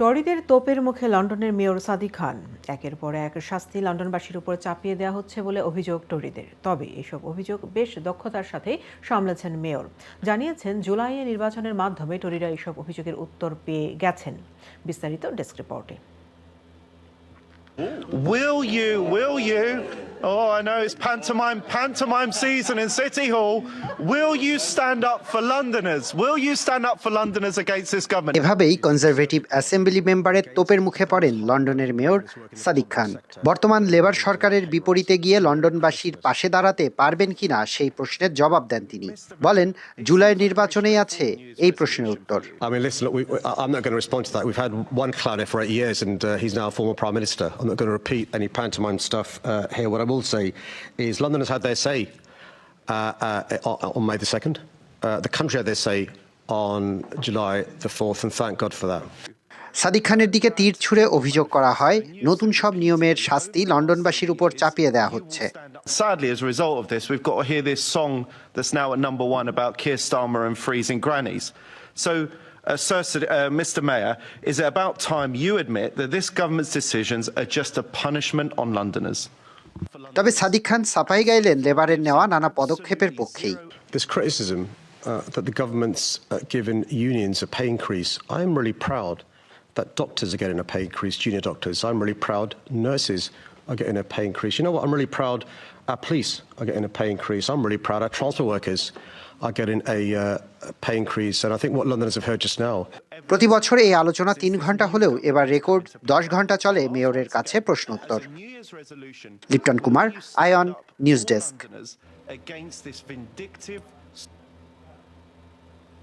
টরিদের তোপের মুখে লন্ডনের মেয়র সাদি খান। একের পর এক শাস্তি লন্ডনবাসীর উপর চাপিয়ে দেওয়া হচ্ছে বলে অভিযোগ টরিদের। তবে এসব অভিযোগ বেশ দক্ষতার সাথে সামলেছেন মেয়র। জানিয়েছেন জুলাইয়ে নির্বাচনের মাধ্যমে টরিরা এসব অভিযোগের উত্তর পেয়ে গেছেন। বিস্তারিত ডেস্ক রিপোর্টে। Will you, will you, oh, I know it's pantomime, pantomime season in City Hall. Will you stand up for Londoners? Will you stand up for Londoners against this government? এভাবেই কনজারভেটিভ অ্যাসেম্বলি মেম্বারের তোপের মুখে পড়েন লন্ডনের mayor Sadiq খান বর্তমান labour সরকারের বিপরীতে গিয়ে লন্ডনবাসীর পাশে দাঁড়াতে পারবেন কিনা সেই প্রশ্নের জবাব দেন তিনি বলেন জুলাই নির্বাচনেই আছে এই প্রশ্নের উত্তর I mean, listen, look, we, we- I- I'm not going to respond to that. We've had one clown for eight years, and uh, he's now a former prime minister. I'm not going to repeat any pantomime stuff uh, here. What I will say is, London has had their say uh, uh, on on May the second. Uh, the country had their say on July the fourth, and thank God for that. Sadiq খানের দিকে তীর ছুঁড়ে অভিযোগ করা হয় নতুন সব নিয়মের শাস্তি লন্ডনবাসীর উপর চাপিয়ে দেওয়া হচ্ছে Sadly, as a result of this, we've got to hear this song that's now at number one about Keir Starmer and freezing grannies. So, uh, Sir, Sid- uh, Mr. Mayor, is it about time you admit that this government's decisions are just a punishment on Londoners? তবে সাদিক খান সাফাই গাইলেন লেবারের নেওয়া নানা পদক্ষেপের পক্ষেই This criticism uh, that the government's uh, given unions a pay increase, I'm really proud that doctors are getting a pay increase, junior doctors. I'm really proud nurses are getting a pay increase. You know what? I'm really proud our police are getting a pay increase. I'm really proud our transport workers are getting a, uh, a pay increase. And I think what Londoners have heard just now প্রতি বছর এই আলোচনা তিন ঘণ্টা হলেও এবার record দশ ঘণ্টা চলে মেয়রের কাছে প্রশ্ন উত্তর Lipton Kumar, ion, news desk.